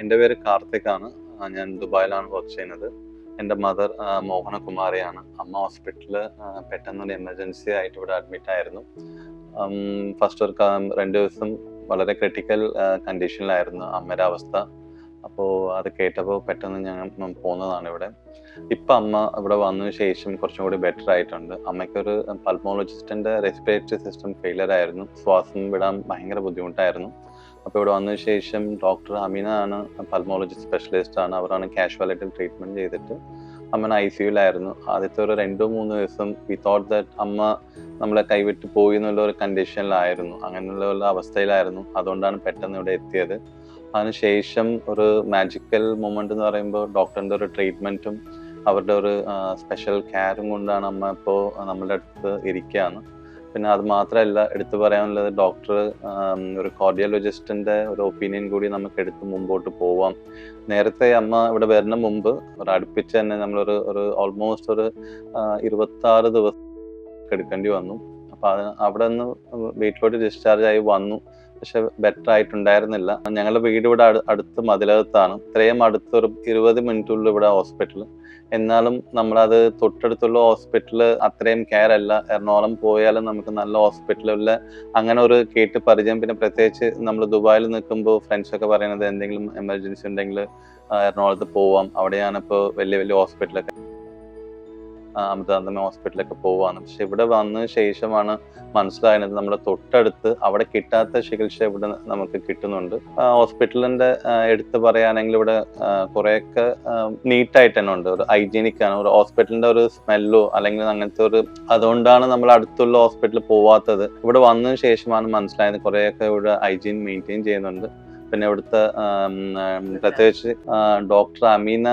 എന്റെ പേര് കാർത്തിക് ആണ് ഞാൻ ദുബായിലാണ് വർക്ക് ചെയ്യുന്നത്. എന്റെ മദർ മോഹനകുമാരിയാണ് അമ്മ ഹോസ്പിറ്റലിൽ പെട്ടെന്നൊരു എമർജൻസി ആയിട്ട് ഇവിടെ അഡ്മിറ്റ് ആയിരുന്നു. ഫസ്റ്റ് ഒരു രണ്ട് ദിവസം വളരെ ക്രിട്ടിക്കൽ കണ്ടീഷനിലായിരുന്നു അമ്മയുടെ അവസ്ഥ. അപ്പോൾ അത് കേട്ടപ്പോൾ പെട്ടെന്ന് ഞാൻ പോന്നതാണ് ഇവിടെ ഇപ്പം അമ്മ ഇവിടെ വന്നതിന് ശേഷം കുറച്ചും കൂടി ബെറ്റർ ആയിട്ടുണ്ട്. അമ്മയ്ക്കൊരു പൾമോളജിസ്റ്റിന്റെ റെസ്പിറേറ്ററി സിസ്റ്റം ഫെയിലർ ആയിരുന്നു. ശ്വാസം വിടാൻ ഭയങ്കര ബുദ്ധിമുട്ടായിരുന്നു. അപ്പോൾ ഇവിടെ വന്നതിന് ശേഷം ഡോക്ടർ അമീന ആണ് പൾമോളജി സ്പെഷ്യലിസ്റ്റ് ആണ്. അവരാണ് കാഷ്വാലിറ്റി ട്രീറ്റ്മെന്റ് ചെയ്തിട്ട് അമ്മ ഐ സിയുലായിരുന്നു ആദ്യത്തെ ഒരു രണ്ടോ മൂന്നോ ദിവസം വി തോട്ട് ദാറ്റ് അമ്മ നമ്മളെ കൈവിട്ട് പോയി എന്നുള്ള ഒരു കണ്ടീഷനിലായിരുന്നു അങ്ങനെയുള്ള അവസ്ഥയിലായിരുന്നു. അതുകൊണ്ടാണ് പെട്ടെന്ന് ഇവിടെ എത്തിയത്. അതിനുശേഷം ഒരു മാജിക്കൽ മൊമെന്റ് എന്ന് പറയുമ്പോൾ ഡോക്ടറിന്റെ ഒരു ട്രീറ്റ്മെന്റും അവരുടെ ഒരു സ്പെഷ്യൽ കെയറും കൊണ്ടാണ് അമ്മ ഇപ്പോൾ നമ്മളുടെ അടുത്ത് ഇരിക്കുകയാണ്. പിന്നെ അത് മാത്രമല്ല എടുത്തു പറയാനുള്ളത് ഡോക്ടർ ഒരു കോർഡിയോളജിസ്റ്റിന്റെ ഒരു ഒപ്പീനിയൻ കൂടി നമുക്ക് എടുത്ത് മുമ്പോട്ട് പോവാം. നേരത്തെ അമ്മ ഇവിടെ വരുന്ന മുമ്പ് ഒരു അടുപ്പിച്ച് തന്നെ നമ്മളൊരു ഒരു ഓൾമോസ്റ്റ് ഒരു ഇരുപത്തി ആറ് ദിവസം എടുക്കേണ്ടി വന്നു. അപ്പൊ അത് അവിടെ നിന്ന് വീട്ടിലോട്ട് ഡിസ്ചാർജ് ആയി വന്നു. പക്ഷെ ബെറ്റർ ആയിട്ടുണ്ടായിരുന്നില്ല. ഞങ്ങളുടെ വീട് ഇവിടെ അടു- അടുത്ത് മതിലകത്താണ്. ഇത്രയും അടുത്തൊരു ഇരുപത് മിനിറ്റുള്ള ഇവിടെ ഹോസ്പിറ്റൽ എന്നാലും നമ്മളത് തൊട്ടടുത്തുള്ള ഹോസ്പിറ്റൽ അത്രയും കെയർ അല്ല. എറണാകുളം പോയാലും നമുക്ക് നല്ല ഹോസ്പിറ്റലില്ല അങ്ങനെ ഒരു കേട്ട് പരിചയം. പിന്നെ പ്രത്യേകിച്ച് നമ്മൾ ദുബായിൽ നിൽക്കുമ്പോൾ ഫ്രണ്ട്സൊക്കെ പറയുന്നത് എന്തെങ്കിലും എമർജൻസി ഉണ്ടെങ്കിൽ എറണാകുളത്ത് പോവാം. അവിടെയാണ് ഇപ്പോൾ വലിയ വലിയ ഹോസ്പിറ്റലൊക്കെ അമൃതാന്തമ ഹോസ്പിറ്റലൊക്കെ പോവാണ് പക്ഷെ ഇവിടെ വന്ന ശേഷമാണ് മനസ്സിലായത് നമ്മുടെ തൊട്ടടുത്ത് അവിടെ കിട്ടാത്ത ചികിത്സ ഇവിടെ നമുക്ക് കിട്ടുന്നുണ്ട്. ഹോസ്പിറ്റലിന്റെ എടുത്ത് പറയുകയാണെങ്കിൽ ഇവിടെ കുറെയൊക്കെ നീറ്റായിട്ട് തന്നെ ഉണ്ട്. ഒരു ഹൈജീനിക് ആണ്. ഒരു ഹോസ്പിറ്റലിന്റെ ഒരു സ്മെല്ലോ അല്ലെങ്കിൽ അങ്ങനത്തെ ഒരു അതുകൊണ്ടാണ് നമ്മൾ അടുത്തുള്ള ഹോസ്പിറ്റലിൽ പോവാത്തത്. ഇവിടെ വന്നതിന് ശേഷമാണ് മനസ്സിലായത് കുറെയൊക്കെ ഇവിടെ ഹൈജീൻ മെയിന്റെയിൻ ചെയ്യുന്നുണ്ട്. പിന്നെ ഇവിടുത്തെ പ്രത്യേകിച്ച് ഡോക്ടർ അമീന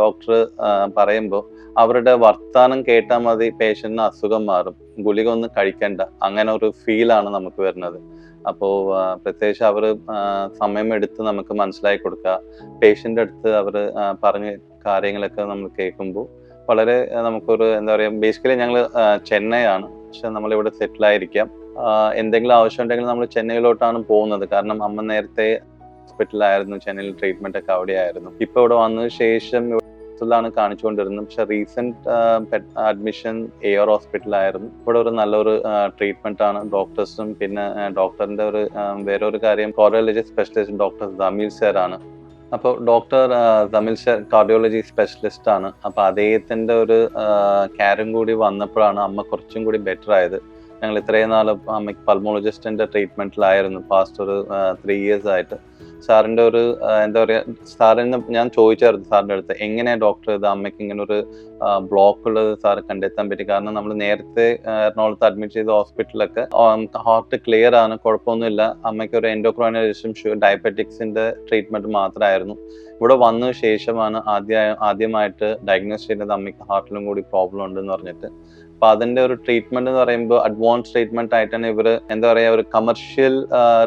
ഡോക്ടർ പറയുമ്പോൾ അവരുടെ വർത്താനം കേട്ടാൽ മതി പേഷ്യന്റിന് അസുഖം മാറും ഗുളിക ഒന്നും കഴിക്കണ്ട അങ്ങനെ ഒരു ഫീലാണ് നമുക്ക് വരുന്നത്. അപ്പോൾ പ്രത്യേകിച്ച് അവർ സമയമെടുത്ത് നമുക്ക് മനസ്സിലാക്കി കൊടുക്കുക. പേഷ്യന്റെ അടുത്ത് അവർ പറഞ്ഞ കാര്യങ്ങളൊക്കെ നമ്മൾ കേൾക്കുമ്പോൾ വളരെ നമുക്കൊരു എന്താ പറയുക ബേസിക്കലി ഞങ്ങൾ ചെന്നൈ ആണ് പക്ഷെ നമ്മളിവിടെ സെറ്റിൽ ആയിരിക്കാം. എന്തെങ്കിലും ആവശ്യം ഉണ്ടെങ്കിൽ നമ്മൾ ചെന്നൈയിലോട്ടാണ് പോകുന്നത്. കാരണം അമ്മ നേരത്തെ ഹോസ്പിറ്റലിലായിരുന്നു ചെന്നൈയിൽ ട്രീറ്റ്മെന്റ് ഒക്കെ അവിടെ ആയിരുന്നു ഇപ്പൊ ഇവിടെ വന്ന ശേഷം ാണ് കാണിച്ചുകൊണ്ടിരുന്നത്. പക്ഷെ റീസെന്റ് അഡ്മിഷൻ എ ആർ ഹോസ്പിറ്റലായിരുന്നു ഇവിടെ ഒരു നല്ലൊരു ട്രീറ്റ്മെന്റ് ആണ്. ഡോക്ടേഴ്സും പിന്നെ ഡോക്ടറിന്റെ ഒരു വേറെ ഒരു കാര്യം cardiology specialist doctor Sameel sir ആണ്. അപ്പോൾ ഡോക്ടർ സർ കാർഡിയോളജി സ്പെഷ്യലിസ്റ്റ് ആണ്. അപ്പോൾ അദ്ദേഹത്തിന്റെ ഒരു കെയറും കൂടി വന്നപ്പോഴാണ് അമ്മ കുറച്ചും കൂടി ബെറ്റർ ആയത്. ഞങ്ങൾ ഇത്രയും നാൾ അമ്മയ്ക്ക് പൾമോളജിസ്റ്റിന്റെ ട്രീറ്റ്മെന്റിലായിരുന്നു പാസ്റ്റ് ഒരു ത്രീ ഇയേഴ്സ് ആയിട്ട്. സാറിന്റെ ഒരു എന്താ പറയാ സാറിന് ഞാൻ ചോദിച്ചായിരുന്നു സാറിന്റെ അടുത്ത് എങ്ങനെയാ ഡോക്ടർ ഇത് അമ്മയ്ക്ക് ഇങ്ങനെ ഒരു ബ്ലോക്ക് ഉള്ളത് സാർ കണ്ടെത്താൻ പറ്റി? കാരണം നമ്മൾ നേരത്തെ എറണാകുളത്ത് അഡ്മിറ്റ് ചെയ്ത ഹോസ്പിറ്റലൊക്കെ ഹാർട്ട് ക്ലിയർ ആണ് കുഴപ്പമൊന്നുമില്ല. അമ്മയ്ക്ക് ഒരു എൻഡോക്രോയിനേഷൻ ഡയബറ്റിക്സിന്റെ ട്രീറ്റ്മെന്റ് മാത്രമായിരുന്നു. ഇവിടെ വന്ന ശേഷമാണ് ആദ്യ ആദ്യമായിട്ട് ഡയഗ്നോസ് ചെയ്തത് അമ്മയ്ക്ക് ഹാർട്ടിലും കൂടി പ്രോബ്ലം ഉണ്ടെന്ന് പറഞ്ഞിട്ട്. അപ്പൊ അതിന്റെ ഒരു ട്രീറ്റ്മെന്റ് എന്ന് പറയുമ്പോൾ അഡ്വാൻസ് ട്രീറ്റ്മെന്റ് ആയിട്ടാണ് ഇവർ എന്താ പറയാ ഒരു കമർഷ്യൽ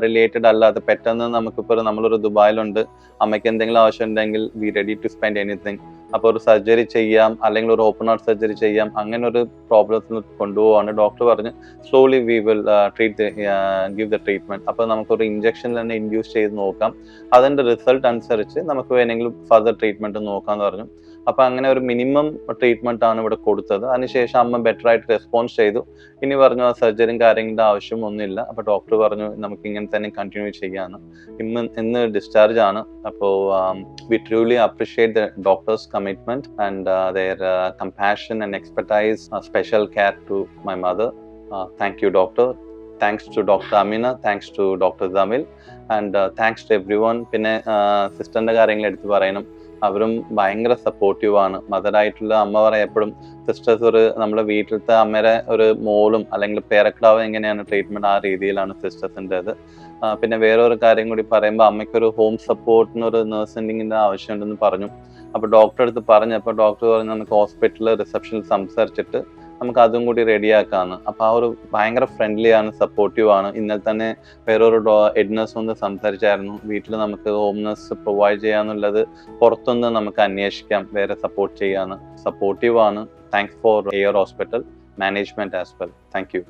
റിലേറ്റഡ് അല്ലാതെ പെട്ടെന്ന് നമുക്കിപ്പോ നമ്മളൊരു ദുബായിലുണ്ട് അമ്മയ്ക്ക് എന്തെങ്കിലും ആവശ്യം ഉണ്ടെങ്കിൽ we ready to spend anything അപ്പോൾ ഒരു സർജറി ചെയ്യാം അല്ലെങ്കിൽ ഒരു ഓപ്പൺ ഹാർട്ട് സർജറി ചെയ്യാം അങ്ങനെ ഒരു പ്രോബ്ലംസ് കൊണ്ടുപോവാണ്. ഡോക്ടർ പറഞ്ഞ് slowly we will treat give the treatment അപ്പോൾ നമുക്കൊരു ഇഞ്ചക്ഷൻ തന്നെ ഇൻഡ്യൂസ് ചെയ്ത് നോക്കാം. അതിന്റെ റിസൾട്ട് അനുസരിച്ച് നമുക്ക് വേണമെങ്കിലും ഫർദർ ട്രീറ്റ്മെന്റ് നോക്കാന്ന് പറഞ്ഞു. അപ്പൊ അങ്ങനെ ഒരു മിനിമം ട്രീറ്റ്മെന്റ് ആണ് ഇവിടെ കൊടുത്തത്. അതിനുശേഷം അമ്മ ബെറ്റർ ആയിട്ട് റെസ്പോൺസ് ചെയ്തു. ഇനി പറഞ്ഞു ആ സർജറിയും കാര്യങ്ങളുടെ ആവശ്യം ഒന്നുമില്ല. അപ്പൊ ഡോക്ടർ പറഞ്ഞു നമുക്ക് ഇങ്ങനെ തന്നെ കണ്ടിന്യൂ ചെയ്യാന്ന്. ഇന്ന് ഇന്ന് ഡിസ്ചാർജ് ആണ്. അപ്പോൾ we truly appreciate the doctor's commitment and their compassion and expertise special care to my mother thank you doctor thanks to doctor Ameena thanks to doctor Jamil and thanks to everyone പിന്നെ സിസ്റ്ററിന്റെ കാര്യങ്ങൾ എടുത്ത് പറയണം. അവരും ഭയങ്കര supportive ആണ്. മദറായിട്ടുള്ള അമ്മ പറയാം എപ്പോഴും സിസ്റ്റേഴ്സ് ഒരു നമ്മുടെ വീട്ടിലത്തെ അമ്മയുടെ ഒരു മോളും അല്ലെങ്കിൽ പേരക്കിടാവ് എങ്ങനെയാണ് ട്രീറ്റ്മെന്റ് ആ രീതിയിലാണ് സിസ്റ്റേഴ്സിന്റെത് പിന്നെ വേറെ ഒരു കാര്യം കൂടി പറയുമ്പോൾ അമ്മയ്ക്കൊരു ഹോം സപ്പോർട്ടിന് ഒരു ആവശ്യമുണ്ടെന്ന് പറഞ്ഞു. അപ്പോൾ ഡോക്ടറെ അടുത്ത് പറഞ്ഞു അപ്പൊ ഡോക്ടർ പറഞ്ഞു നമുക്ക് ഹോസ്പിറ്റലിൽ റിസപ്ഷനിൽ സംസാരിച്ചിട്ട് നമുക്ക് അതും കൂടി റെഡിയാക്കാന്ന്. അപ്പൊ ആ ഒരു ഭയങ്കര ഫ്രണ്ട്ലി ആണ് സപ്പോർട്ടീവ് ആണ്. ഇന്നലെ തന്നെ വേറൊരു എഡ്നസ് ഒന്ന് സംസാരിച്ചായിരുന്നു. വീട്ടിൽ നമുക്ക് ഹോംനസ് പ്രൊവൈഡ് ചെയ്യാന്നുള്ളത് പുറത്തുനിന്ന് നമുക്ക് അന്വേഷിക്കാം വേറെ സപ്പോർട്ട് ചെയ്യാന്ന്. സപ്പോർട്ടീവ് ആണ്. Thanks for our hospital management as well thank you